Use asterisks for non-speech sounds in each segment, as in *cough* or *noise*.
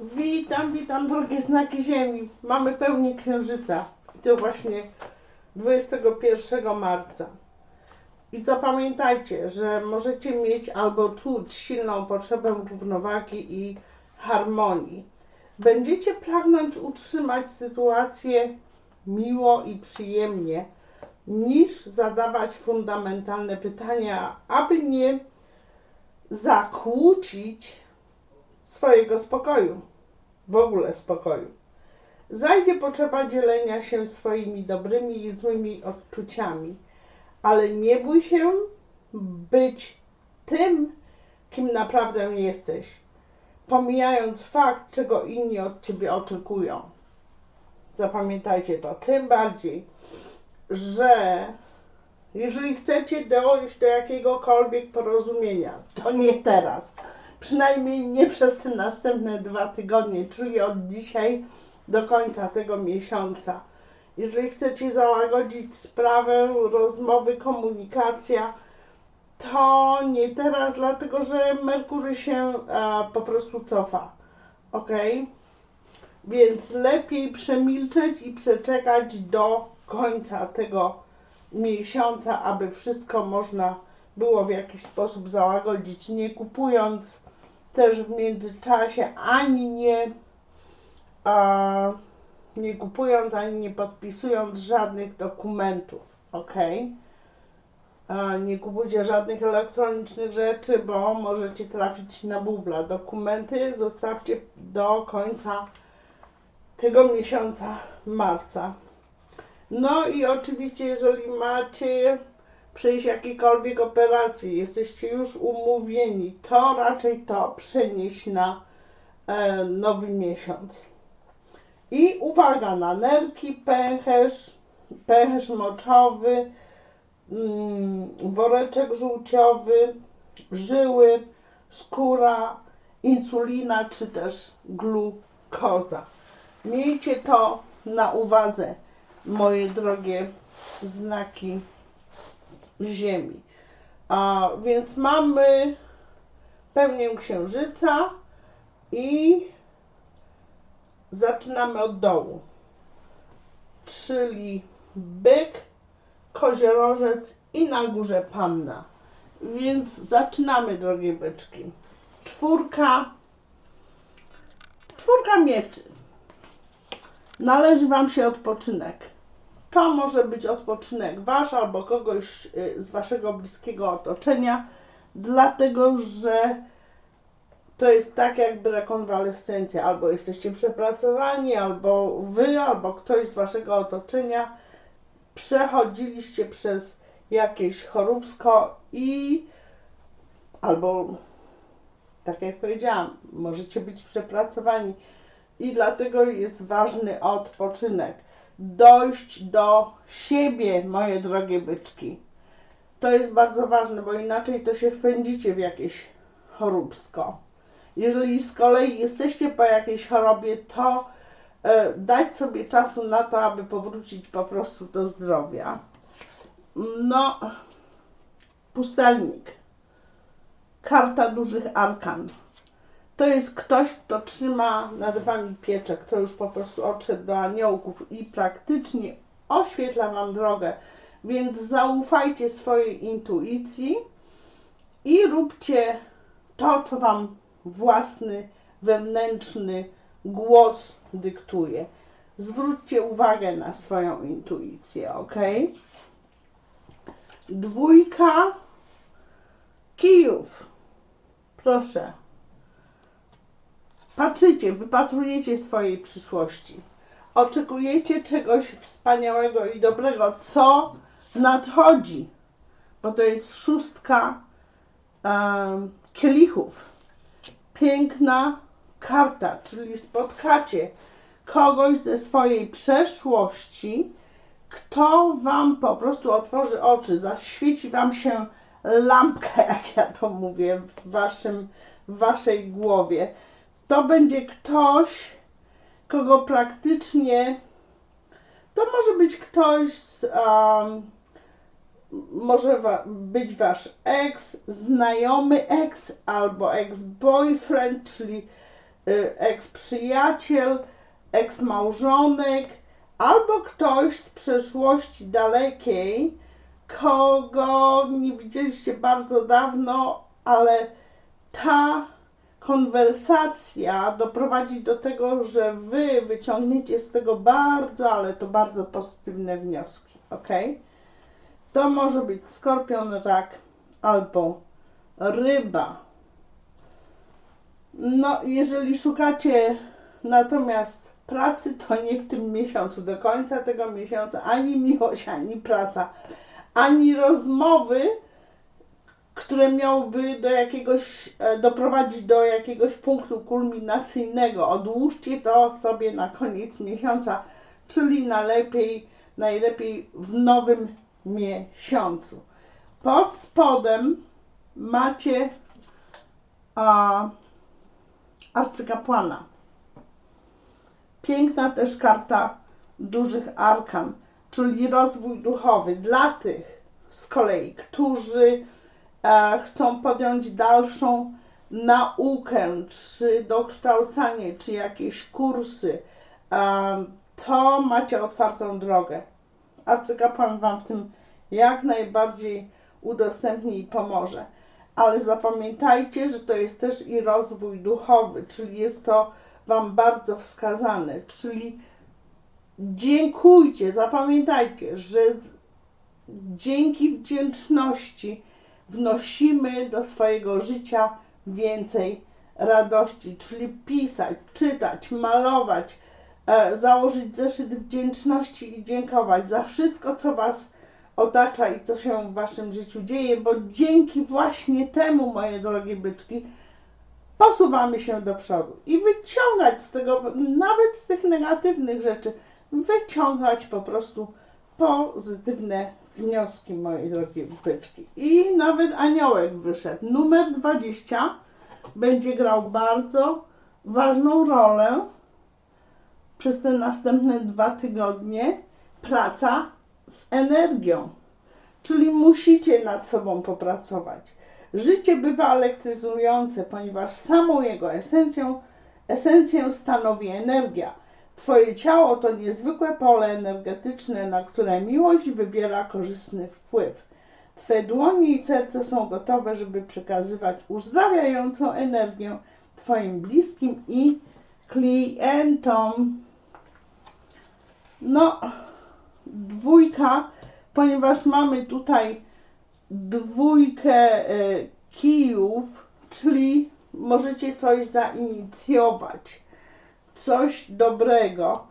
Witam, witam drogie znaki Ziemi. Mamy pełnię księżyca. To właśnie 21 marca. I zapamiętajcie, że możecie mieć albo czuć silną potrzebę równowagi i harmonii. Będziecie pragnąć utrzymać sytuację miło i przyjemnie, niż zadawać fundamentalne pytania, aby nie zakłócić swojego spokoju, w ogóle spokoju. Zajdzie potrzeba dzielenia się swoimi dobrymi i złymi odczuciami, ale nie bój się być tym, kim naprawdę jesteś, pomijając fakt, czego inni od ciebie oczekują. Zapamiętajcie to, tym bardziej, że jeżeli chcecie dojść do jakiegokolwiek porozumienia, to nie teraz. Przynajmniej nie przez te następne dwa tygodnie, czyli od dzisiaj do końca tego miesiąca. Jeżeli chcecie załagodzić sprawę, rozmowy, komunikacja, to nie teraz, dlatego że Merkury się e, po prostu cofa. Ok? Więc lepiej przemilczeć i przeczekać do końca tego miesiąca, aby wszystko można było w jakiś sposób załagodzić, nie kupując też w międzyczasie ani nie, a, nie kupując, ani nie podpisując żadnych dokumentów, ok? A, nie kupujcie żadnych elektronicznych rzeczy, bo możecie trafić na bubla. Dokumenty zostawcie do końca tego miesiąca marca. No i oczywiście, jeżeli macie przejść jakiejkolwiek operacji, jesteście już umówieni, to raczej to przenieść na e, nowy miesiąc. I uwaga na nerki, pęcherz, pęcherz moczowy, mm, woreczek żółciowy, żyły, skóra, insulina czy też glukoza. Miejcie to na uwadze, moje drogie znaki Ziemi. A więc mamy pełnię księżyca i zaczynamy od dołu. Czyli byk, koziorożec i na górze panna. Więc zaczynamy, drogie byczki. Czwórka, czwórka mieczy. Należy Wam się odpoczynek. To może być odpoczynek Wasz albo kogoś y, z Waszego bliskiego otoczenia, dlatego że to jest tak jakby rekonwalescencja. Albo jesteście przepracowani, albo Wy, albo ktoś z Waszego otoczenia przechodziliście przez jakieś choróbsko i albo tak jak powiedziałam, możecie być przepracowani i dlatego jest ważny odpoczynek. Dojść do siebie, moje drogie byczki. To jest bardzo ważne, bo inaczej to się wpędzicie w jakieś choróbsko. Jeżeli z kolei jesteście po jakiejś chorobie, to e, dać sobie czasu na to, aby powrócić po prostu do zdrowia. No, pustelnik. Karta dużych arkan to jest ktoś, kto trzyma nad wami pieczę, kto już po prostu odszedł do aniołków i praktycznie oświetla wam drogę. Więc zaufajcie swojej intuicji i róbcie to, co wam własny, wewnętrzny głos dyktuje. Zwróćcie uwagę na swoją intuicję, ok? Dwójka kijów. Proszę, Patrzycie, wypatrujecie swojej przyszłości. Oczekujecie czegoś wspaniałego i dobrego, co nadchodzi, bo to jest szóstka um, kielichów. Piękna karta, czyli spotkacie kogoś ze swojej przeszłości, kto wam po prostu otworzy oczy, zaświeci wam się lampkę, *laughs* jak ja to mówię, w, waszym, w waszej głowie to będzie ktoś, kogo praktycznie to może być ktoś z, um, może wa być wasz ex, znajomy ex albo ex-boyfriend, czyli y, eks-przyjaciel, eks-małżonek albo ktoś z przeszłości dalekiej, kogo nie widzieliście bardzo dawno, ale ta konwersacja doprowadzi do tego, że wy wyciągniecie z tego bardzo, ale to bardzo pozytywne wnioski, ok? To może być skorpion, rak albo ryba. No, jeżeli szukacie natomiast pracy, to nie w tym miesiącu, do końca tego miesiąca ani miłość, ani praca, ani rozmowy, które miałyby do jakiegoś, e, doprowadzić do jakiegoś punktu kulminacyjnego. Odłóżcie to sobie na koniec miesiąca, czyli najlepiej, najlepiej w nowym miesiącu. Pod spodem macie a, arcykapłana. Piękna też karta dużych arkan, czyli rozwój duchowy dla tych z kolei, którzy chcą podjąć dalszą naukę, czy dokształcanie, czy jakieś kursy, e, to macie otwartą drogę. Arcykapłan Wam w tym jak najbardziej udostępni i pomoże. Ale zapamiętajcie, że to jest też i rozwój duchowy, czyli jest to Wam bardzo wskazane. Czyli dziękujcie, zapamiętajcie, że dzięki wdzięczności wnosimy do swojego życia więcej radości, czyli pisać, czytać, malować, e, założyć zeszyt wdzięczności i dziękować za wszystko, co Was otacza i co się w Waszym życiu dzieje, bo dzięki właśnie temu, moje drogie byczki, posuwamy się do przodu. I wyciągać z tego, nawet z tych negatywnych rzeczy, wyciągać po prostu pozytywne wnioski, moje drogie byczki. I nawet aniołek wyszedł. Numer 20 będzie grał bardzo ważną rolę przez te następne dwa tygodnie. Praca z energią, czyli musicie nad sobą popracować. Życie bywa elektryzujące, ponieważ samą jego esencją, esencję stanowi energia. Twoje ciało to niezwykłe pole energetyczne, na które miłość wywiera korzystny wpływ. Twoje dłonie i serce są gotowe, żeby przekazywać uzdrawiającą energię Twoim bliskim i klientom. No, dwójka, ponieważ mamy tutaj dwójkę e, kijów, czyli możecie coś zainicjować, coś dobrego.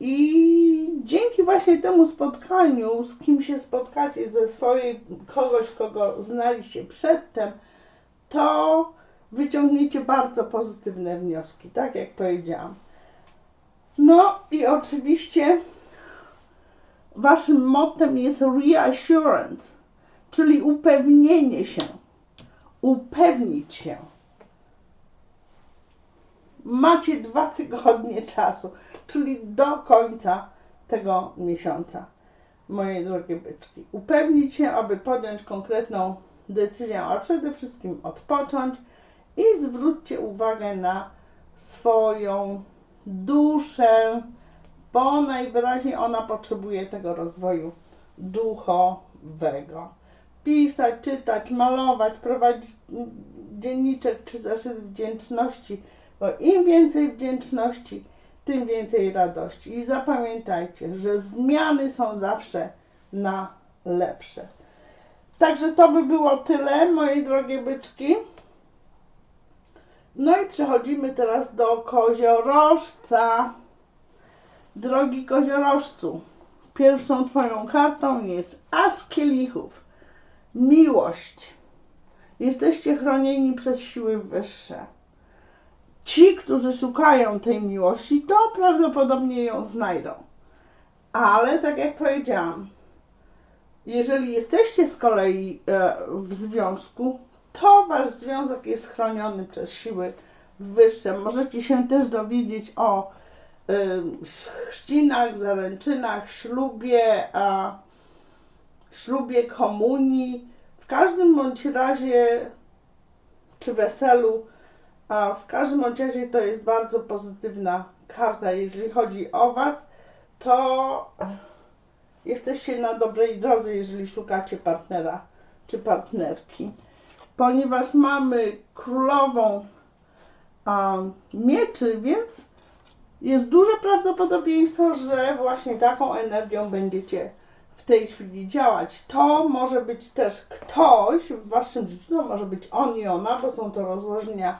I dzięki właśnie temu spotkaniu, z kim się spotkacie, ze swojej, kogoś, kogo znaliście przedtem, to wyciągniecie bardzo pozytywne wnioski, tak jak powiedziałam. No i oczywiście waszym mottem jest reassurance, czyli upewnienie się, upewnić się. Macie dwa tygodnie czasu, czyli do końca tego miesiąca, moje drogie byczki. Upewnić się, aby podjąć konkretną decyzję, a przede wszystkim odpocząć i zwróćcie uwagę na swoją duszę, bo najwyraźniej ona potrzebuje tego rozwoju duchowego. Pisać, czytać, malować, prowadzić dzienniczek czy zeszyt wdzięczności, bo im więcej wdzięczności, tym więcej radości. I zapamiętajcie, że zmiany są zawsze na lepsze. Także to by było tyle, moje drogie byczki. No i przechodzimy teraz do koziorożca. Drogi koziorożcu, pierwszą Twoją kartą jest As kielichów. Miłość. Jesteście chronieni przez siły wyższe. Ci, którzy szukają tej miłości, to prawdopodobnie ją znajdą. Ale tak jak powiedziałam, jeżeli jesteście z kolei e, w związku, to wasz związek jest chroniony przez siły wyższe. Możecie się też dowiedzieć o chrzcinach, zaręczynach, ślubie, a ślubie komunii. W każdym bądź razie, czy weselu, A w każdym razie to jest bardzo pozytywna karta, jeżeli chodzi o Was, to jesteście na dobrej drodze, jeżeli szukacie partnera czy partnerki. Ponieważ mamy królową um, mieczy, więc jest duże prawdopodobieństwo, że właśnie taką energią będziecie w tej chwili działać. To może być też ktoś w waszym życiu, to może być on i ona, bo są to rozłożenia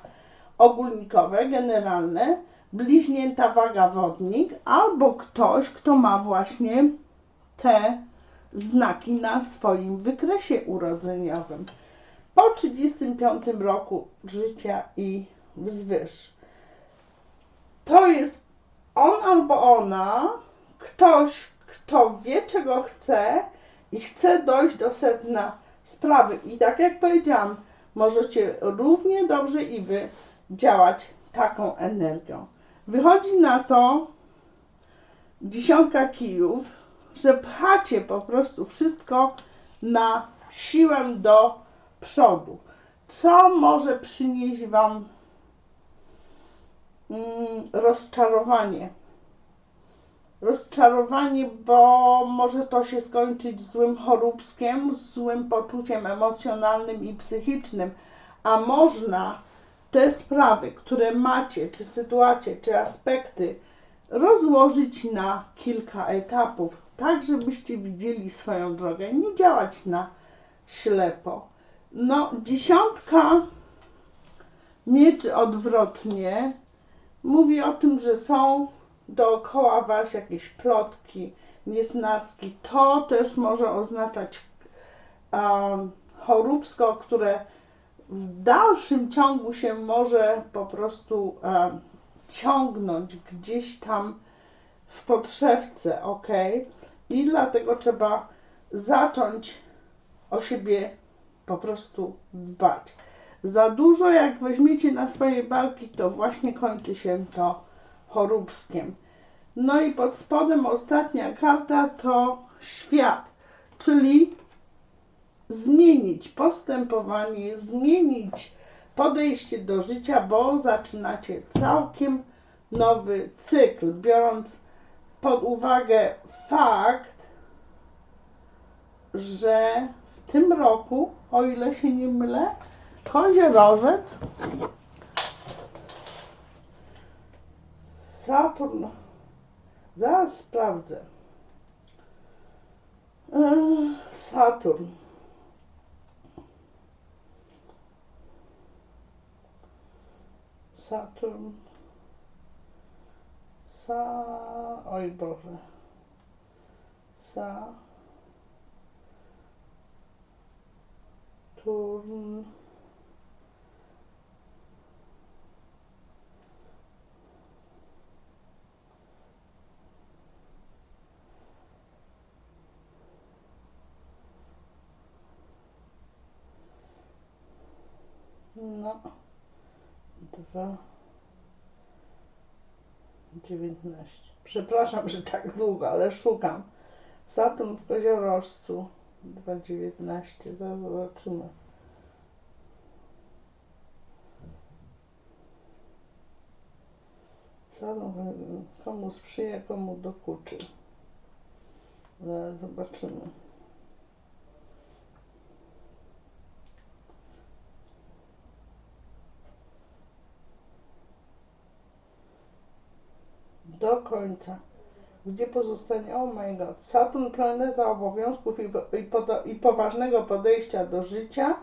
ogólnikowe, generalne, bliźnięta waga wodnik, albo ktoś, kto ma właśnie te znaki na swoim wykresie urodzeniowym. Po 35 roku życia i wzwyż. To jest on albo ona, ktoś, kto wie, czego chce i chce dojść do sedna sprawy. I tak jak powiedziałam, możecie równie dobrze i wy działać taką energią. Wychodzi na to dziesiątka kijów, że pchacie po prostu wszystko na siłę do przodu. Co może przynieść Wam mm, rozczarowanie? Rozczarowanie, bo może to się skończyć złym choróbskiem, złym poczuciem emocjonalnym i psychicznym, a można te sprawy, które macie, czy sytuacje, czy aspekty, rozłożyć na kilka etapów, tak żebyście widzieli swoją drogę, nie działać na ślepo. No, dziesiątka mieczy odwrotnie mówi o tym, że są dookoła Was jakieś plotki, niesnaski. To też może oznaczać um, choróbsko, które w dalszym ciągu się może po prostu um, ciągnąć gdzieś tam w podszewce, ok? I dlatego trzeba zacząć o siebie po prostu dbać. Za dużo, jak weźmiecie na swoje barki, to właśnie kończy się to choróbskiem. No i pod spodem ostatnia karta to świat, czyli zmienić postępowanie, zmienić podejście do życia, bo zaczynacie całkiem nowy cykl, biorąc pod uwagę fakt, że w tym roku, o ile się nie mylę, koziorożec Saturn. Zaraz sprawdzę. Saturn. Saturn. Sa... Oj Boże. Sa... Turn. Dwa, dziewiętnaście. Przepraszam, że tak długo, ale szukam. Saturn w koziorożcu, dwa dziewiętnaście. Zaraz zobaczymy. Saturn komu sprzyja, komu dokuczy. Zaraz zobaczymy. Do końca. Gdzie pozostanie, oh my god, Saturn, planeta obowiązków i, i, poda, i poważnego podejścia do życia,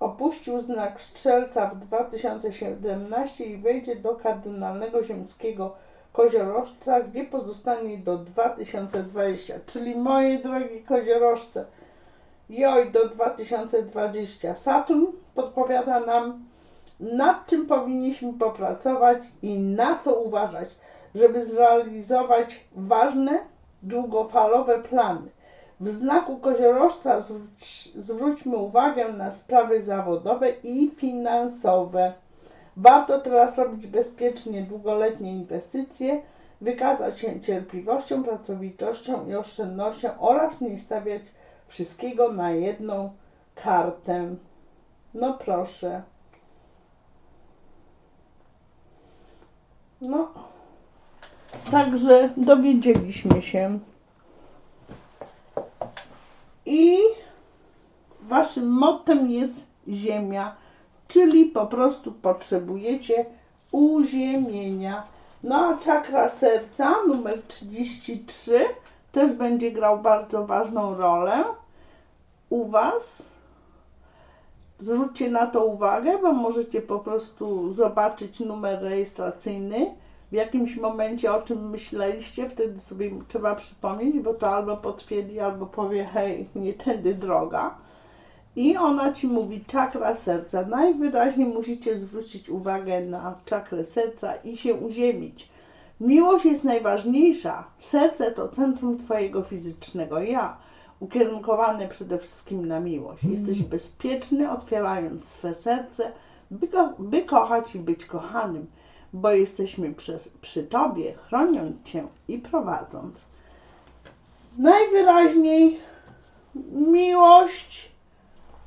opuścił znak Strzelca w 2017 i wejdzie do kardynalnego ziemskiego koziorożca, gdzie pozostanie do 2020. Czyli moje drogie koziorożce, joj, do 2020. Saturn podpowiada nam nad czym powinniśmy popracować i na co uważać, żeby zrealizować ważne, długofalowe plany. W znaku koziorożca zwróć, zwróćmy uwagę na sprawy zawodowe i finansowe. Warto teraz robić bezpiecznie długoletnie inwestycje, wykazać się cierpliwością, pracowitością i oszczędnością oraz nie stawiać wszystkiego na jedną kartę. No proszę. No, także dowiedzieliśmy się. I waszym mottem jest ziemia, czyli po prostu potrzebujecie uziemienia. No a czakra serca numer 33 też będzie grał bardzo ważną rolę u was. Zwróćcie na to uwagę, bo możecie po prostu zobaczyć numer rejestracyjny w jakimś momencie o czym myśleliście, wtedy sobie trzeba przypomnieć, bo to albo potwierdzi, albo powie hej, nie tędy droga. I ona ci mówi czakra serca. Najwyraźniej musicie zwrócić uwagę na czakrę serca i się uziemić. Miłość jest najważniejsza. Serce to centrum Twojego fizycznego ja, ukierunkowane przede wszystkim na miłość. Jesteś bezpieczny, otwierając swe serce, by, ko- by kochać i być kochanym, bo jesteśmy przy, przy Tobie, chroniąc Cię i prowadząc. Najwyraźniej miłość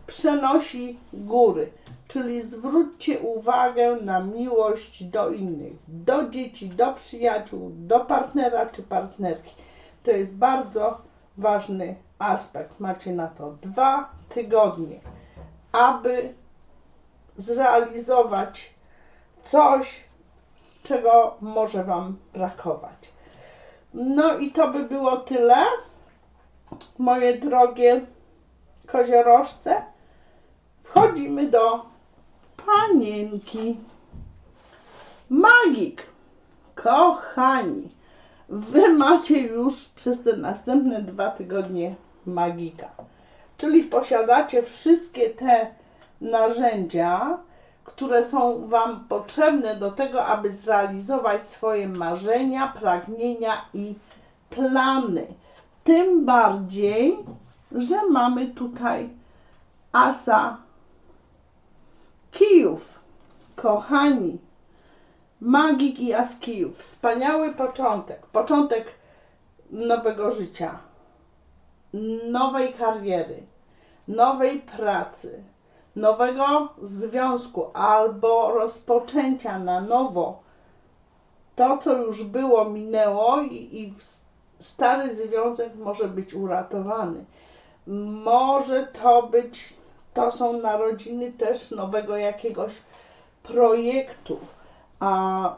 przenosi góry, czyli zwróćcie uwagę na miłość do innych, do dzieci, do przyjaciół, do partnera czy partnerki. To jest bardzo ważny aspekt. Macie na to dwa tygodnie, aby zrealizować coś, czego może Wam brakować. No i to by było tyle, moje drogie koziorożce. Wchodzimy do panienki. Magik. Kochani, wy macie już przez te następne dwa tygodnie magika. Czyli posiadacie wszystkie te narzędzia, które są Wam potrzebne do tego, aby zrealizować swoje marzenia, pragnienia i plany. Tym bardziej, że mamy tutaj asa kijów. Kochani, magik i as kijów. Wspaniały początek. Początek nowego życia, nowej kariery, nowej pracy, nowego związku albo rozpoczęcia na nowo. To, co już było, minęło i, i stary związek może być uratowany. Może to być, to są narodziny też nowego jakiegoś projektu. A,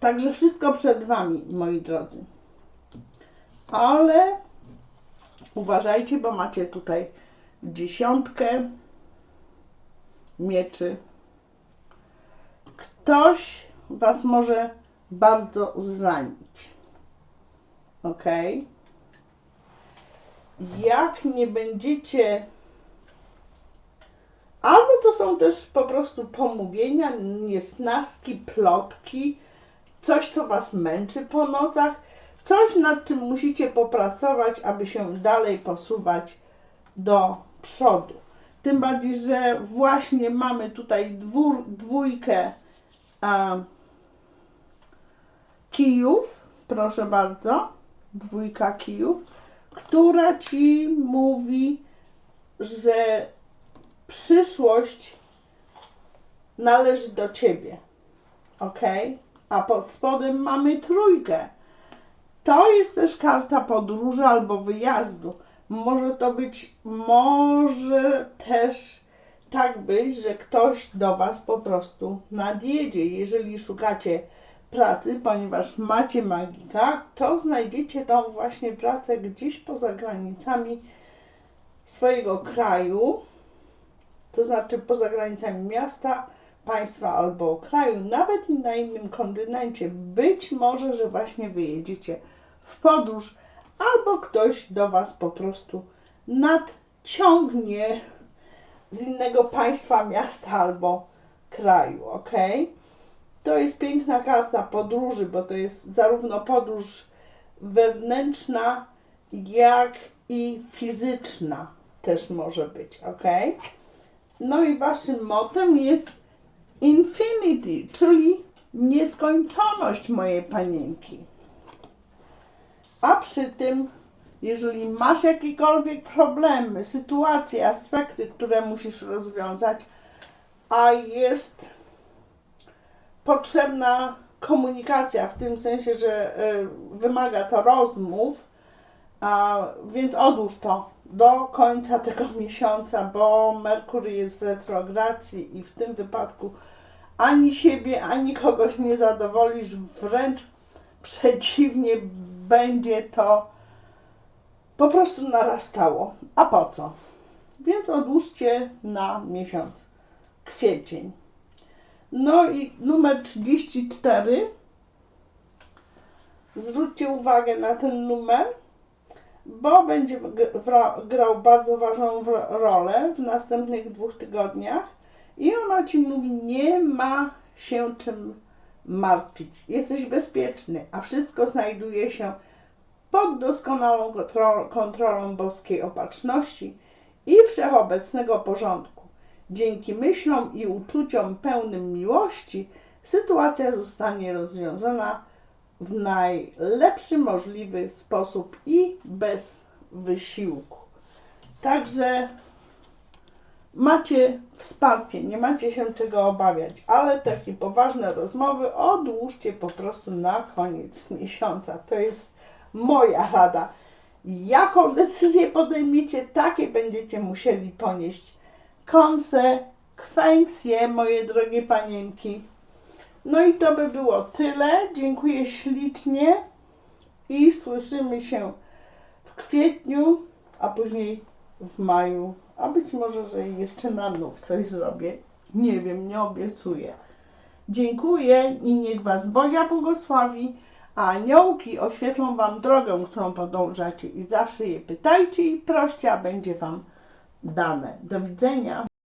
także wszystko przed Wami, moi drodzy. Ale uważajcie, bo macie tutaj dziesiątkę mieczy. Ktoś Was może bardzo zranić. Ok? Jak nie będziecie. Albo to są też po prostu pomówienia, niesnaski, plotki, coś, co Was męczy po nocach, coś, nad czym musicie popracować, aby się dalej posuwać do przodu. Tym bardziej, że właśnie mamy tutaj dwór, dwójkę a, kijów, proszę bardzo, dwójka kijów, która ci mówi, że przyszłość należy do ciebie. Ok? A pod spodem mamy trójkę. To jest też karta podróży albo wyjazdu. Może to być, może też tak być, że ktoś do Was po prostu nadjedzie. Jeżeli szukacie pracy, ponieważ macie magika, to znajdziecie tą właśnie pracę gdzieś poza granicami swojego kraju, to znaczy poza granicami miasta, państwa albo kraju, nawet i na innym kontynencie. Być może, że właśnie wyjedziecie w podróż, albo ktoś do Was po prostu nadciągnie z innego państwa, miasta albo kraju, ok? To jest piękna karta podróży, bo to jest zarówno podróż wewnętrzna, jak i fizyczna też może być, ok? No i waszym motem jest infinity, czyli nieskończoność mojej panienki. A przy tym, jeżeli masz jakiekolwiek problemy, sytuacje, aspekty, które musisz rozwiązać, a jest potrzebna komunikacja w tym sensie, że y, wymaga to rozmów, a, więc odłóż to do końca tego *laughs* miesiąca, bo Merkury jest w retrogradacji i w tym wypadku ani siebie, ani kogoś nie zadowolisz, wręcz przeciwnie, będzie to po prostu narastało. A po co? Więc odłóżcie na miesiąc kwiecień. No i numer 34. Zwróćcie uwagę na ten numer, bo będzie grał bardzo ważną rolę w następnych dwóch tygodniach i ona ci mówi: Nie ma się czym martwić. Jesteś bezpieczny, a wszystko znajduje się pod doskonałą kontro- kontrolą boskiej opatrzności i wszechobecnego porządku. Dzięki myślom i uczuciom pełnym miłości sytuacja zostanie rozwiązana w najlepszy możliwy sposób i bez wysiłku. Także macie wsparcie, nie macie się czego obawiać, ale takie poważne rozmowy odłóżcie po prostu na koniec *laughs* miesiąca. To jest moja rada. Jaką decyzję podejmiecie, takie będziecie musieli ponieść konsekwencje, moje drogie panienki. No i to by było tyle. Dziękuję ślicznie i słyszymy się w kwietniu, a później w maju, a być może, że jeszcze na nów coś zrobię. Nie wiem, nie obiecuję. Dziękuję i niech Was Bozia błogosławi, a aniołki oświetlą Wam drogę, którą podążacie i zawsze je pytajcie i proście, a będzie Wam dane. Do widzenia.